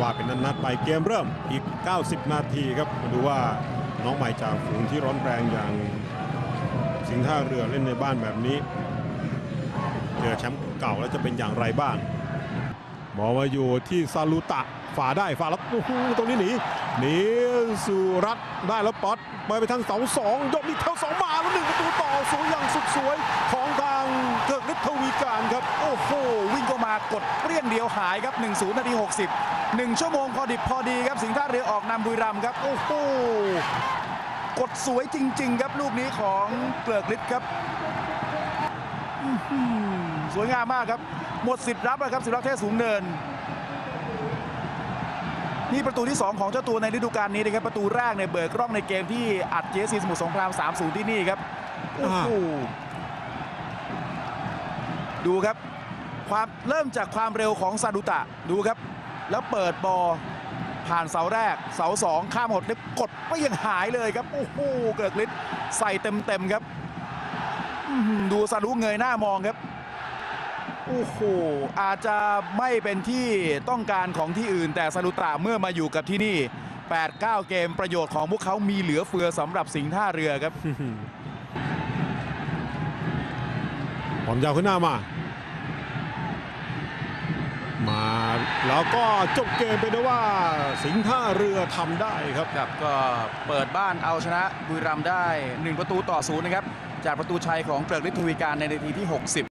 ว่าเป็นนัดๆไปเกมเริ่มอีก 90 นาทีครับมาดูว่าน้องใหม่จากฝูงที่ร้อนแรงอย่างสิงห์ท่าเรือเล่นในบ้านแบบนี้ เจอแชมป์เก่าแล้วจะเป็นอย่างไรบ้างบอลมาอยู่ที่ซาลูตะฝ่าได้ฝ่าแล้วตรงนี้หนีหนีสุรัตได้แล้วป๊อตไปไปทางเสาสองยกนี่เท่าสองมาแล้วหนึ่งประตูต่อสูงอย่างสุดสวยของทางเกิกฤทธวีการครับ โอ้โหวิ่งเข้ามากดเปรี้ยงเดียวหายครับ1-0นาที60 1 ชั่วโมงพอดิบพอดีครับสิงห์ท่าเรือออกนำบุรีรัมย์ครับโอ้โหกดสวยจริง ๆ ครับลูกนี้ของเกลือกฤทธิ์ครับสวยงามมากครับหมดสิทธิ์รับแล้วครับสิรักเทศสูงเนิน นี่ประตูที่ 2 ของเจ้าตัวในฤดูกาลนี้นะครับประตูแรกในเบิกร่องในเกมที่อัดเจซีสมุทรสงคราม 3-0 ที่นี่ครับโอ้โหดูครับความเริ่มจากความเร็วของซาดุตะดูครับ แล้วเปิดบอลผ่านเสาแรก เสาสองข้ามหดแล้กดไม่ยังหายเลยครับ โอ้โห เกิดฤทธิ์ใส่เต็มๆครับ ดูซาดุเงยหน้ามองครับ โอ้โห อาจจะไม่เป็นที่ต้องการของที่อื่น แต่ซาดุตะเมื่อมาอยู่กับที่นี่ 8-9 เกมประโยชน์ของพวกเขามีเหลือเฟือสำหรับสิงห์ท่าเรือครับผมยาวขึ้นหน้ามา แล้วก็จบเกมไปด้วยว่าสิงห์ท่าเรือทำได้ครับครับก็เปิดบ้านเอาชนะบุรีรัมย์ได้ 1 ประตูต่อศูนย์นะครับ จากประตูชัยของเกริกฤทธวีการในนาทีที่ 60